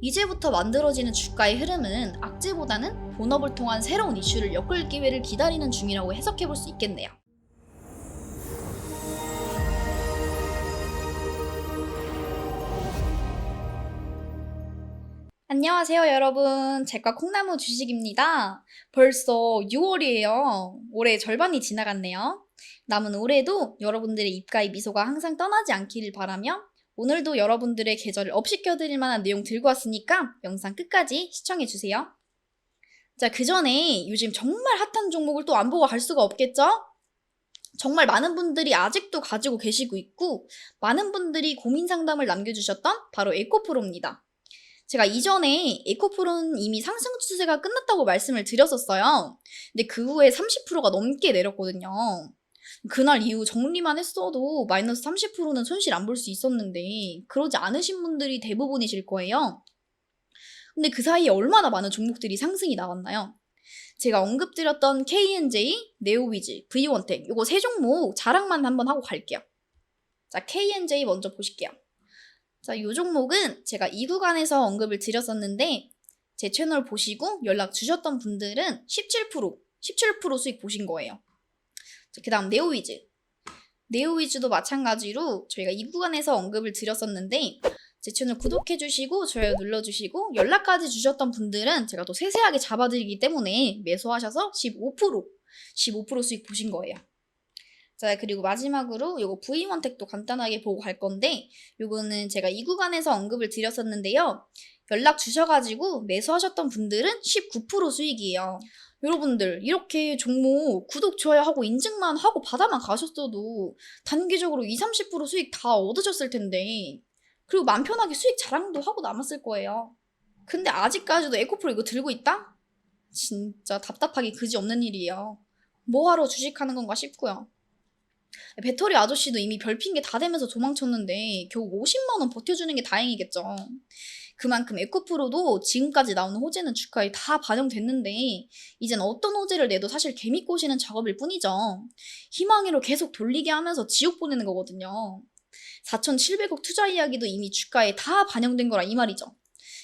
이제부터 만들어지는 주가의 흐름은 악재보다는 본업을 통한 새로운 이슈를 엮을 기회를 기다리는 중이라고 해석해 볼 수 있겠네요. 안녕하세요, 여러분. 제과 콩나무 주식입니다. 벌써 6월이에요. 올해 절반이 지나갔네요. 남은 올해도 여러분들의 입가의 미소가 항상 떠나지 않기를 바라며 오늘도 여러분들의 계절을 업시켜드릴 만한 내용 들고 왔으니까 영상 끝까지 시청해주세요. 자, 그 전에 요즘 정말 핫한 종목을 또 안 보고 갈 수가 없겠죠? 정말 많은 분들이 아직도 가지고 계시고 있고, 많은 분들이 고민 상담을 남겨주셨던 바로 에코프로입니다. 제가 이전에 에코프로는 이미 상승 추세가 끝났다고 말씀을 드렸었어요. 근데 그 후에 30%가 넘게 내렸거든요. 그날 이후 정리만 했어도 마이너스 30%는 손실 안 볼 수 있었는데 그러지 않으신 분들이 대부분이실 거예요. 근데 그 사이에 얼마나 많은 종목들이 상승이 나왔나요? 제가 언급드렸던 KNJ, 네오위즈, V원텍 요거 세 종목 자랑만 한번 하고 갈게요. 자, KNJ 먼저 보실게요. 자, 이 종목은 제가 이 구간에서 언급을 드렸었는데 제 채널 보시고 연락 주셨던 분들은 17%, 17% 수익 보신 거예요. 그 다음 네오위즈. 네오위즈도 마찬가지로 저희가 이 구간에서 언급을 드렸었는데 제 채널 구독해주시고 좋아요 눌러주시고 연락까지 주셨던 분들은 제가 또 세세하게 잡아드리기 때문에 매수하셔서 15% 15% 수익 보신 거예요. 자 그리고 마지막으로 요거 V원택도 간단하게 보고 갈 건데 요거는 제가 이 구간에서 언급을 드렸었는데요. 연락 주셔가지고 매수하셨던 분들은 19% 수익이에요. 여러분들 이렇게 종목 구독 좋아요 하고 인증만 하고 받아만 가셨어도 단기적으로 20, 30% 수익 다 얻으셨을 텐데 그리고 맘 편하게 수익 자랑도 하고 남았을 거예요. 근데 아직까지도 에코프로 이거 들고 있다? 진짜 답답하기 그지 없는 일이에요. 뭐하러 주식하는 건가 싶고요. 배터리 아저씨도 이미 별핑계 다 되면서 도망쳤는데 겨우 50만원 버텨주는 게 다행이겠죠. 그만큼 에코프로도 지금까지 나오는 호재는 주가에 다 반영됐는데 이젠 어떤 호재를 내도 사실 개미 꼬시는 작업일 뿐이죠. 희망으로 계속 돌리게 하면서 지옥 보내는 거거든요. 4,700억 투자 이야기도 이미 주가에 다 반영된 거라 이 말이죠.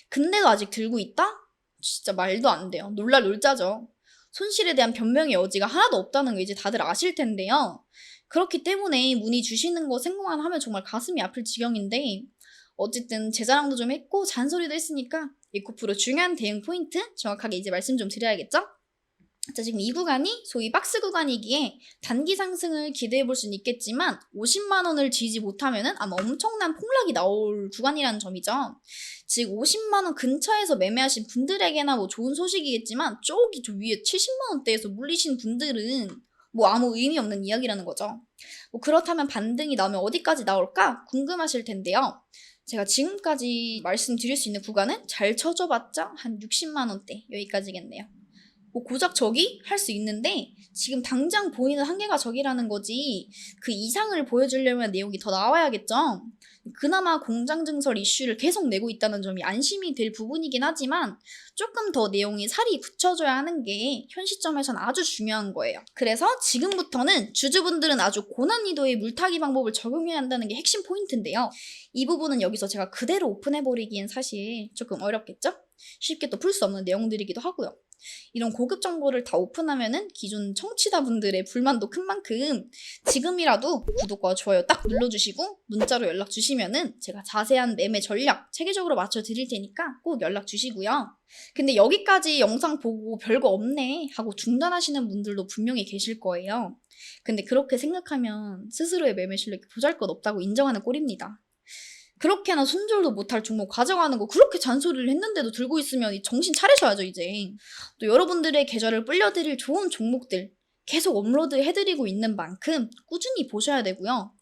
근데도 아직 들고 있다? 진짜 말도 안 돼요. 놀랄 놀자죠. 손실에 대한 변명의 여지가 하나도 없다는 거 이제 다들 아실 텐데요. 그렇기 때문에 문의 주시는 거 생각만 하면 정말 가슴이 아플 지경인데 어쨌든 제 자랑도 좀 했고 잔소리도 했으니까 에코프로 중요한 대응 포인트 정확하게 이제 말씀 좀 드려야겠죠? 자, 지금 이 구간이 소위 박스 구간이기에 단기 상승을 기대해 볼 수는 있겠지만 50만 원을 지지 못하면은 아마 엄청난 폭락이 나올 구간이라는 점이죠. 즉 50만 원 근처에서 매매하신 분들에게나 뭐 좋은 소식이겠지만 저기 저 위에 70만 원대에서 물리신 분들은 뭐 아무 의미 없는 이야기라는 거죠. 뭐 그렇다면 반등이 나오면 어디까지 나올까 궁금하실 텐데요. 제가 지금까지 말씀드릴 수 있는 구간은 잘 쳐줘봤자 한 60만 원대 여기까지겠네요. 뭐 고작 저기 할 수 있는데 지금 당장 보이는 한계가 저기라는 거지 그 이상을 보여주려면 내용이 더 나와야겠죠. 그나마 공장 증설 이슈를 계속 내고 있다는 점이 안심이 될 부분이긴 하지만 조금 더 내용이 살이 굳혀져야 하는 게 현 시점에선 아주 중요한 거예요. 그래서 지금부터는 주주분들은 아주 고난이도의 물타기 방법을 적용해야 한다는 게 핵심 포인트인데요. 이 부분은 여기서 제가 그대로 오픈해버리기엔 사실 조금 어렵겠죠? 쉽게 또 풀 수 없는 내용들이기도 하고요. 이런 고급 정보를 다 오픈하면은 기존 청취자분들의 불만도 큰 만큼 지금이라도 구독과 좋아요 딱 눌러주시고 문자로 연락 주시면은 제가 자세한 매매 전략 체계적으로 맞춰 드릴 테니까 꼭 연락 주시고요. 근데 여기까지 영상 보고 별거 없네 하고 중단하시는 분들도 분명히 계실 거예요. 근데 그렇게 생각하면 스스로의 매매 실력이 보잘것 없다고 인정하는 꼴입니다. 그렇게나 손절도 못할 종목 가져가는 거 그렇게 잔소리를 했는데도 들고 있으면 이 정신 차리셔야죠 이제. 또 여러분들의 계절을 불려드릴 좋은 종목들 계속 업로드 해드리고 있는 만큼 꾸준히 보셔야 되고요.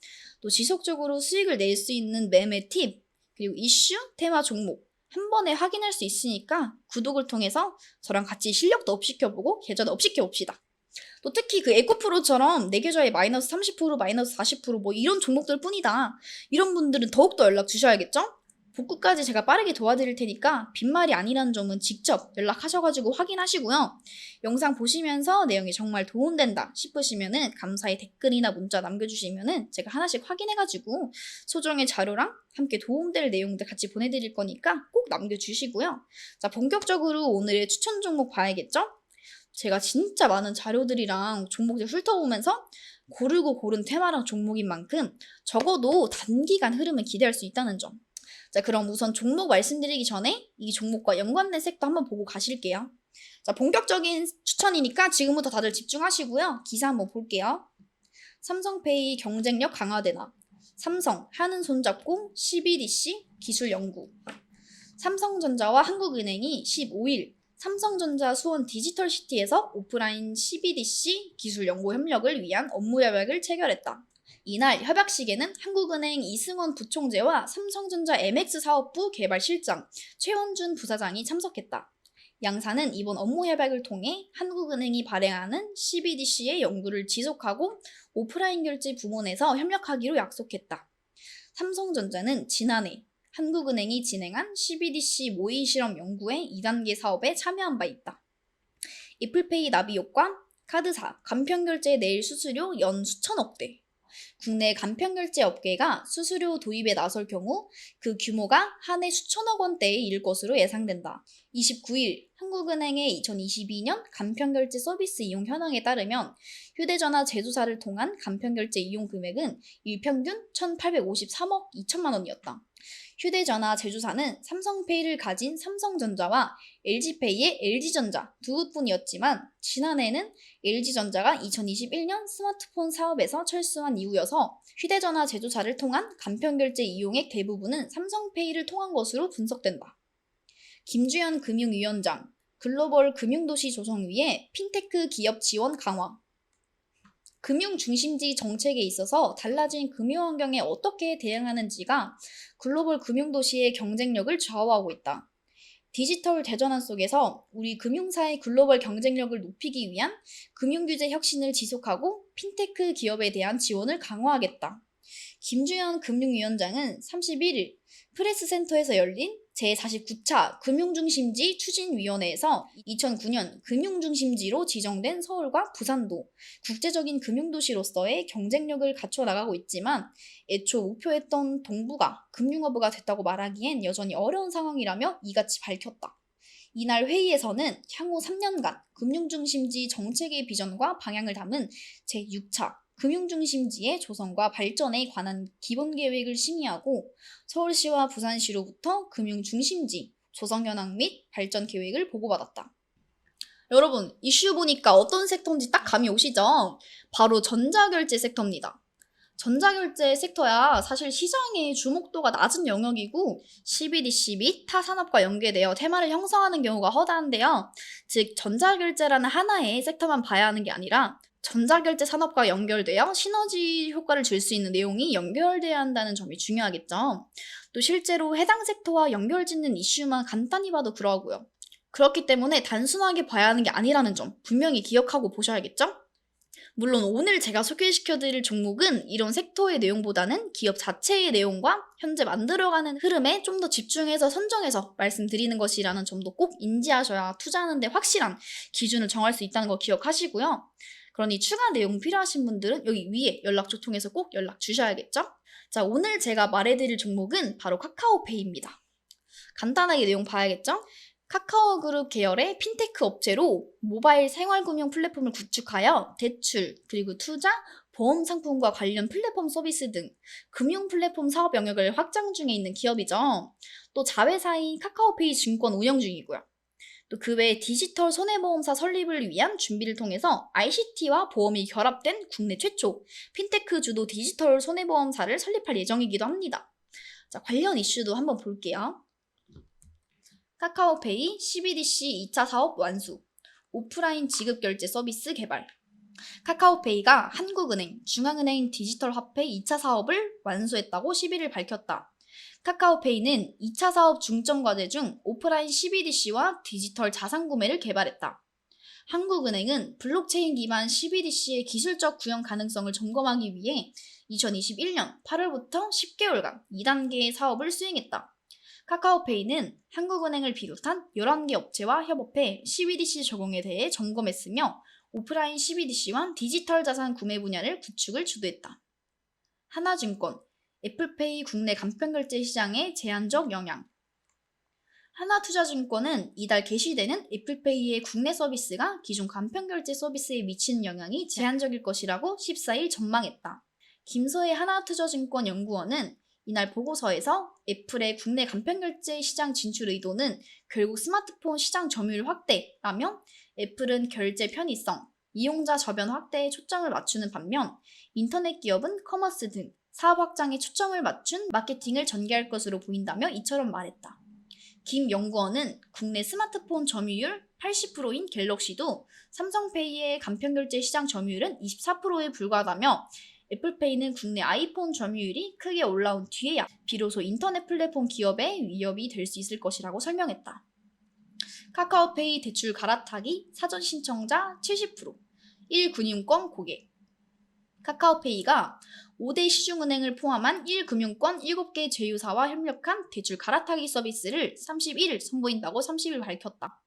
또 지속적으로 수익을 낼 수 있는 매매 팁 그리고 이슈 테마 종목 한 번에 확인할 수 있으니까 구독을 통해서 저랑 같이 실력도 업시켜보고 계좌도 업시켜봅시다 또 특히 그 에코프로처럼 내 계좌에 마이너스 30% 마이너스 40%뭐 이런 종목들 뿐이다. 이런 분들은 더욱더 연락 주셔야겠죠? 복구까지 제가 빠르게 도와드릴 테니까 빈말이 아니라는 점은 직접 연락하셔가지고 확인하시고요. 영상 보시면서 내용이 정말 도움된다 싶으시면은 감사의 댓글이나 문자 남겨주시면은 제가 하나씩 확인해가지고 소정의 자료랑 함께 도움될 내용들 같이 보내드릴 거니까 꼭 남겨주시고요. 자, 본격적으로 오늘의 추천 종목 봐야겠죠? 제가 진짜 많은 자료들이랑 종목들 훑어보면서 고르고 고른 테마랑 종목인 만큼 적어도 단기간 흐름을 기대할 수 있다는 점. 자, 그럼 우선 종목 말씀드리기 전에 이 종목과 연관된 섹터 한번 보고 가실게요. 자, 본격적인 추천이니까 지금부터 다들 집중하시고요. 기사 한번 볼게요. 삼성페이 경쟁력 강화되나? 삼성, 하는 손잡고 12DC 기술 연구. 삼성전자와 한국은행이 15일 삼성전자 수원 디지털시티에서 오프라인 12DC 기술 연구 협력을 위한 업무 협약을 체결했다. 이날 협약식에는 한국은행 이승원 부총재와 삼성전자 MX 사업부 개발실장 최원준 부사장이 참석했다. 양사는 이번 업무 협약을 통해 한국은행이 발행하는 CBDC의 연구를 지속하고 오프라인 결제 부문에서 협력하기로 약속했다. 삼성전자는 지난해 한국은행이 진행한 CBDC 모의 실험 연구의 2단계 사업에 참여한 바 있다. 애플페이 나비 효과, 카드사, 간편결제 내일 수수료 연 수천억대. 국내 간편결제 업계가 수수료 도입에 나설 경우 그 규모가 한 해 수천억 원대에 이를 것으로 예상된다. 29일 한국은행의 2022년 간편결제 서비스 이용 현황에 따르면 휴대전화 제조사를 통한 간편결제 이용 금액은 일평균 1,853억 2천만 원이었다. 휴대전화 제조사는 삼성페이를 가진 삼성전자와 LG페이의 LG전자 두 곳뿐이었지만 지난해는 LG전자가 2021년 스마트폰 사업에서 철수한 이후여서 휴대전화 제조사를 통한 간편결제 이용액 대부분은 삼성페이를 통한 것으로 분석된다. 김주현 금융위원장 글로벌 금융도시 조성 위에 핀테크 기업 지원 강화 금융 중심지 정책에 있어서 달라진 금융 환경에 어떻게 대응하는지가 글로벌 금융 도시의 경쟁력을 좌우하고 있다. 디지털 대전환 속에서 우리 금융사의 글로벌 경쟁력을 높이기 위한 금융규제 혁신을 지속하고 핀테크 기업에 대한 지원을 강화하겠다. 김주현 금융위원장은 31일 프레스센터에서 열린 제49차 금융중심지 추진위원회에서 2009년 금융중심지로 지정된 서울과 부산도 국제적인 금융도시로서의 경쟁력을 갖춰 나가고 있지만 애초 목표했던 동부가 금융허브가 됐다고 말하기엔 여전히 어려운 상황이라며 이같이 밝혔다. 이날 회의에서는 향후 3년간 금융중심지 정책의 비전과 방향을 담은 제6차 금융중심지의 조성과 발전에 관한 기본 계획을 심의하고 서울시와 부산시로부터 금융중심지 조성 현황 및 발전 계획을 보고받았다. 여러분, 이슈 보니까 어떤 섹터인지 딱 감이 오시죠? 바로 전자결제 섹터입니다. 전자결제 섹터야 사실 시장의 주목도가 낮은 영역이고 CBDC 및 타 산업과 연계되어 테마를 형성하는 경우가 허다한데요. 즉 전자결제라는 하나의 섹터만 봐야 하는 게 아니라 전자결제 산업과 연결되어 시너지 효과를 줄 수 있는 내용이 연결돼야 한다는 점이 중요하겠죠. 또 실제로 해당 섹터와 연결짓는 이슈만 간단히 봐도 그러하고요. 그렇기 때문에 단순하게 봐야 하는 게 아니라는 점 분명히 기억하고 보셔야겠죠? 물론 오늘 제가 소개시켜드릴 종목은 이런 섹터의 내용보다는 기업 자체의 내용과 현재 만들어가는 흐름에 좀 더 집중해서 선정해서 말씀드리는 것이라는 점도 꼭 인지하셔야 투자하는데 확실한 기준을 정할 수 있다는 거 기억하시고요. 그러니 추가 내용 필요하신 분들은 여기 위에 연락처 통해서 꼭 연락 주셔야겠죠? 자, 오늘 제가 말해드릴 종목은 바로 카카오페이입니다. 간단하게 내용 봐야겠죠? 카카오 그룹 계열의 핀테크 업체로 모바일 생활금융 플랫폼을 구축하여 대출, 그리고 투자, 보험 상품과 관련 플랫폼 서비스 등 금융 플랫폼 사업 영역을 확장 중에 있는 기업이죠. 또 자회사인 카카오페이 증권 운영 중이고요. 또 그 외에 디지털 손해보험사 설립을 위한 준비를 통해서 ICT와 보험이 결합된 국내 최초 핀테크 주도 디지털 손해보험사를 설립할 예정이기도 합니다. 자, 관련 이슈도 한번 볼게요. 카카오페이 CBDC 2차 사업 완수, 오프라인 지급 결제 서비스 개발. 카카오페이가 한국은행, 중앙은행 디지털 화폐 2차 사업을 완수했다고 11일 밝혔다. 카카오페이는 2차 사업 중점 과제 중 오프라인 CBDC와 디지털 자산 구매를 개발했다. 한국은행은 블록체인 기반 CBDC의 기술적 구현 가능성을 점검하기 위해 2021년 8월부터 10개월간 2단계의 사업을 수행했다. 카카오페이는 한국은행을 비롯한 11개 업체와 협업해 CBDC 적용에 대해 점검했으며 오프라인 CBDC와 디지털 자산 구매 분야를 구축을 주도했다. 하나증권, 애플페이 국내 간편결제 시장의 제한적 영향. 하나투자증권은 이달 개시되는 애플페이의 국내 서비스가 기존 간편결제 서비스에 미치는 영향이 제한적일 것이라고 14일 전망했다. 김서혜 하나투자증권 연구원은 이날 보고서에서 애플의 국내 간편결제 시장 진출 의도는 결국 스마트폰 시장 점유율 확대라며 애플은 결제 편의성, 이용자 저변 확대에 초점을 맞추는 반면 인터넷 기업은 커머스 등 사업 확장에 초점을 맞춘 마케팅을 전개할 것으로 보인다며 이처럼 말했다. 김 연구원은 국내 스마트폰 점유율 80%인 갤럭시도 삼성페이의 간편결제 시장 점유율은 24%에 불과하다며 애플페이는 국내 아이폰 점유율이 크게 올라온 뒤에야 비로소 인터넷 플랫폼 기업의 위협이 될 수 있을 것이라고 설명했다. 카카오페이 대출 갈아타기 사전 신청자 70% 1금융권 고객 카카오페이가 5대 시중은행을 포함한 1금융권 7개 제휴사와 협력한 대출 갈아타기 서비스를 31일 선보인다고 30일 밝혔다.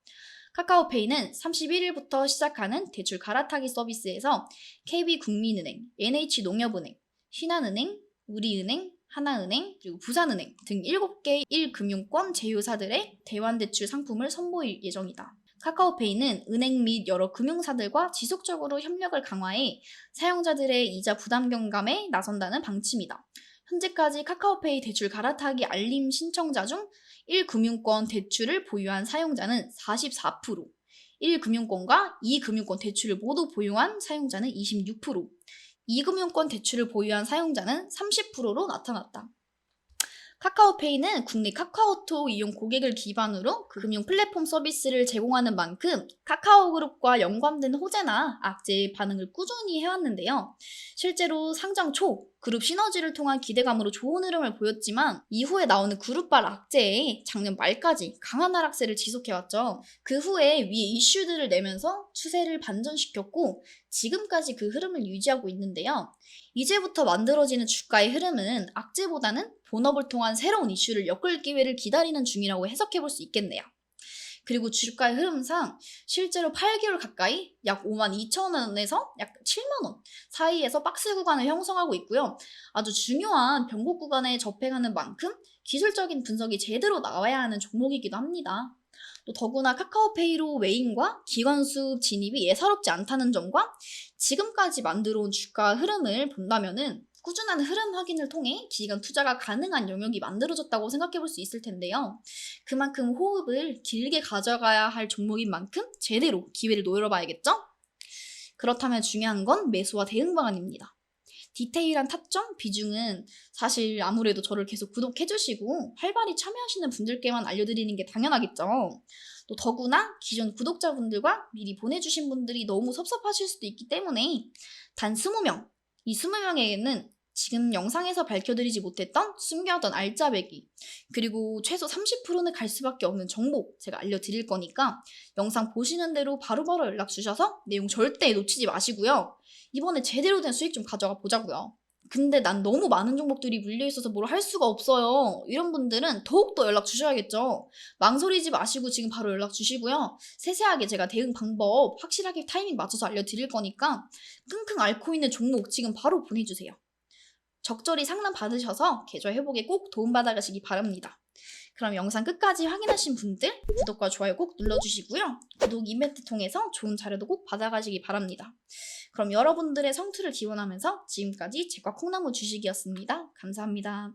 카카오페이는 31일부터 시작하는 대출 갈아타기 서비스에서 KB국민은행, NH농협은행, 신한은행, 우리은행, 하나은행, 그리고 부산은행 등 7개 1금융권 제휴사들의 대환대출 상품을 선보일 예정이다. 카카오페이는 은행 및 여러 금융사들과 지속적으로 협력을 강화해 사용자들의 이자 부담 경감에 나선다는 방침이다. 현재까지 카카오페이 대출 갈아타기 알림 신청자 중 1금융권 대출을 보유한 사용자는 44%, 1금융권과 2금융권 대출을 모두 보유한 사용자는 26%, 2금융권 대출을 보유한 사용자는 30%로 나타났다. 카카오페이는 국내 카카오톡 이용 고객을 기반으로 그 금융 플랫폼 서비스를 제공하는 만큼 카카오그룹과 연관된 호재나 악재의 반응을 꾸준히 해왔는데요. 실제로 상장 초 그룹 시너지를 통한 기대감으로 좋은 흐름을 보였지만 이후에 나오는 그룹발 악재에 작년 말까지 강한 하락세를 지속해왔죠. 그 후에 위에 이슈들을 내면서 추세를 반전시켰고 지금까지 그 흐름을 유지하고 있는데요. 이제부터 만들어지는 주가의 흐름은 악재보다는 본업을 통한 새로운 이슈를 엮을 기회를 기다리는 중이라고 해석해 볼 수 있겠네요. 그리고 주가의 흐름상 실제로 8개월 가까이 약 5만 2천 원에서 약 7만 원 사이에서 박스 구간을 형성하고 있고요. 아주 중요한 변곡 구간에 접행하는 만큼 기술적인 분석이 제대로 나와야 하는 종목이기도 합니다. 또 더구나 카카오페이로 외인과 기관 수급 진입이 예사롭지 않다는 점과 지금까지 만들어 온 주가 흐름을 본다면은 꾸준한 흐름 확인을 통해 기간 투자가 가능한 영역이 만들어졌다고 생각해 볼 수 있을 텐데요. 그만큼 호흡을 길게 가져가야 할 종목인 만큼 제대로 기회를 노려봐야겠죠? 그렇다면 중요한 건 매수와 대응 방안입니다. 디테일한 타점, 비중은 사실 아무래도 저를 계속 구독해주시고 활발히 참여하시는 분들께만 알려드리는 게 당연하겠죠. 또 더구나 기존 구독자분들과 미리 보내주신 분들이 너무 섭섭하실 수도 있기 때문에 단 20명, 이 20명에게는 지금 영상에서 밝혀드리지 못했던 숨겨둔 알짜배기 그리고 최소 30%는 갈 수밖에 없는 정보 제가 알려드릴 거니까 영상 보시는 대로 바로바로 연락 주셔서 내용 절대 놓치지 마시고요. 이번에 제대로 된 수익 좀 가져가 보자고요. 근데 난 너무 많은 종목들이 물려 있어서 뭘 할 수가 없어요. 이런 분들은 더욱더 연락 주셔야겠죠. 망설이지 마시고 지금 바로 연락 주시고요. 세세하게 제가 대응 방법 확실하게 타이밍 맞춰서 알려드릴 거니까 끙끙 앓고 있는 종목 지금 바로 보내주세요. 적절히 상담 받으셔서 계좌 회복에 꼭 도움받아 가시기 바랍니다. 그럼 영상 끝까지 확인하신 분들 구독과 좋아요 꼭 눌러주시고요. 구독 이벤트 통해서 좋은 자료도 꼭 받아가시기 바랍니다. 그럼 여러분들의 성투를 기원하면서 지금까지 제과 콩나무 주식이었습니다. 감사합니다.